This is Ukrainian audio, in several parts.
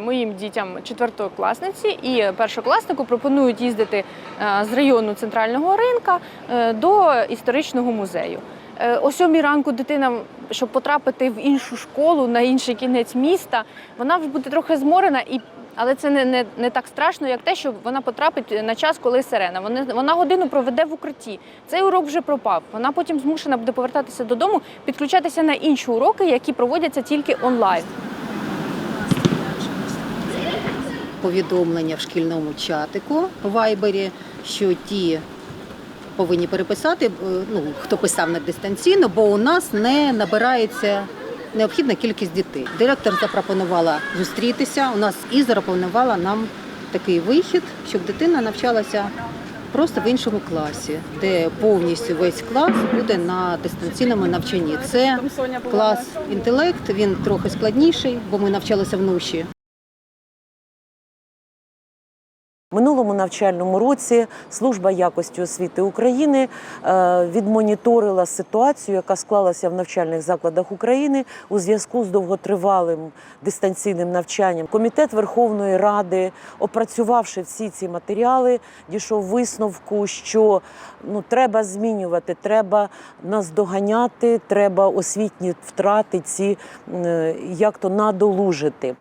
Моїм дітям четвертокласниці і першокласнику пропонують їздити е, з району центрального ринка е, до історичного музею. Е, О сьомій ранку дитина, щоб потрапити в іншу школу на інший кінець міста, вона вже буде трохи зморена і. Але це не, не, не так страшно, як те, що вона потрапить на час, коли сирена. Вона, вона годину проведе в укритті. Цей урок вже пропав. Вона потім змушена буде повертатися додому, підключатися на інші уроки, які проводяться тільки онлайн. Повідомлення в шкільному чатику в Вайбері, що ті повинні переписати, е, ну, хто писав на дистанційно, бо у нас не набирається необхідна кількість дітей. Директор запропонувала зустрітися. У нас і запропонувала нам такий вихід, щоб дитина навчалася просто в іншому класі, де повністю весь клас буде на дистанційному навчанні. Це клас інтелект, він трохи складніший, бо ми навчалися вночі. Минулому навчальному році служба якості освіти України е, відмоніторила ситуацію, яка склалася в навчальних закладах України у зв'язку з довготривалим дистанційним навчанням. Комітет Верховної Ради, опрацювавши всі ці матеріали, дійшов висновку, що ну треба змінювати, треба наздоганяти, треба освітні втрати ці е, як то надолужити.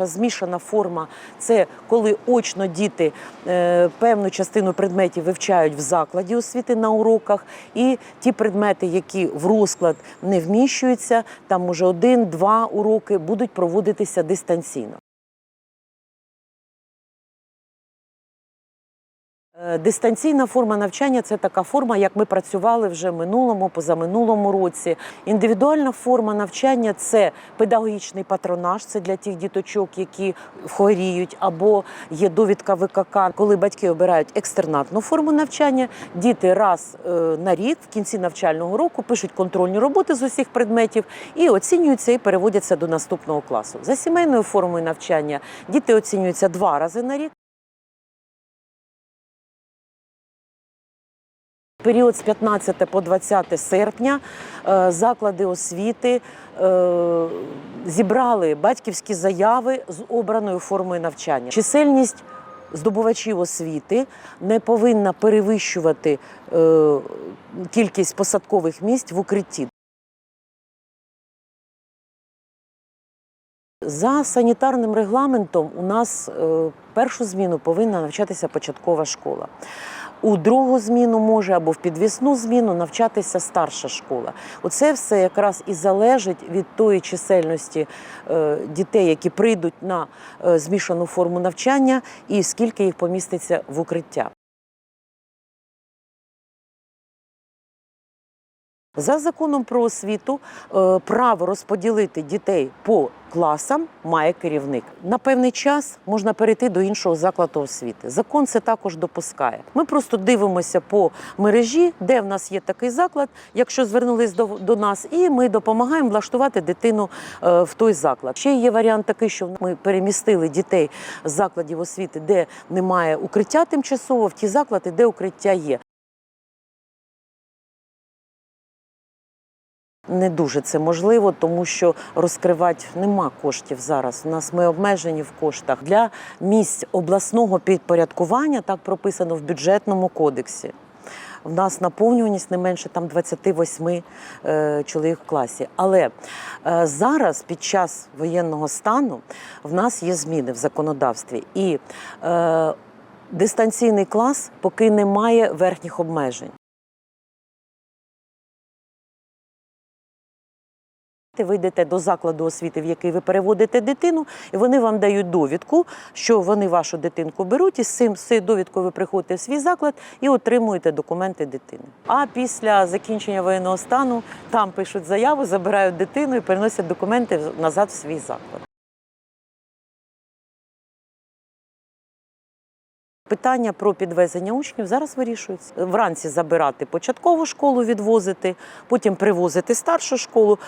Змішана форма це коли очно діти е, певну частину предметів вивчають в закладі освіти на уроках, і ті предмети, які в розклад не вміщуються, там може один-два уроки будуть проводитися дистанційно. Дистанційна форма навчання це така форма, як ми працювали вже минулому, позаминулому році. Індивідуальна форма навчання це педагогічний патронаж, це для тих діточок, які хворіють, або є довідка ВКК. Коли батьки обирають екстернатну форму навчання, діти раз е, на рік в кінці навчального року пишуть контрольні роботи з усіх предметів і оцінюються і переводяться до наступного класу. За сімейною формою навчання діти оцінюються два рази на рік. Період з 15 по 20 серпня е, заклади освіти е, зібрали батьківські заяви з обраною формою навчання. Чисельність здобувачів освіти не повинна перевищувати е, кількість посадкових місць в укритті. За санітарним регламентом у нас першу зміну повинна навчатися початкова школа. У другу зміну може або в підвісну зміну навчатися старша школа. Оце все якраз і залежить від тої чисельності е, дітей, які прийдуть на е, змішану форму навчання, і скільки їх поміститься в укриття. За законом про освіту е, право розподілити дітей по класам має керівник. На певний час можна перейти до іншого закладу освіти. Закон це також допускає. Ми просто дивимося по мережі, де в нас є такий заклад, якщо звернулись до, до нас, і ми допомагаємо влаштувати дитину е, в той заклад. Ще є варіант такий, що ми перемістили дітей з закладів освіти, де немає укриття тимчасово, в ті заклади, де укриття є. Не дуже це можливо, тому що розкривати нема коштів зараз. У нас ми обмежені в коштах для місць обласного підпорядкування. Так прописано в бюджетному кодексі. В нас наповнюваність не менше там 28 е, чоловік в класі. Але е, зараз, під час воєнного стану, в нас є зміни в законодавстві, і е, дистанційний клас поки не має верхніх обмежень. Ви йдете до закладу освіти, в який ви переводите дитину, і вони вам дають довідку, що вони вашу дитинку беруть, і з цим довідкою ви приходите в свій заклад і отримуєте документи дитини. А після закінчення воєнного стану там пишуть заяву, забирають дитину і переносять документи назад в свій заклад. Питання про підвезення учнів зараз вирішується. Вранці забирати початкову школу, відвозити, потім привозити старшу школу,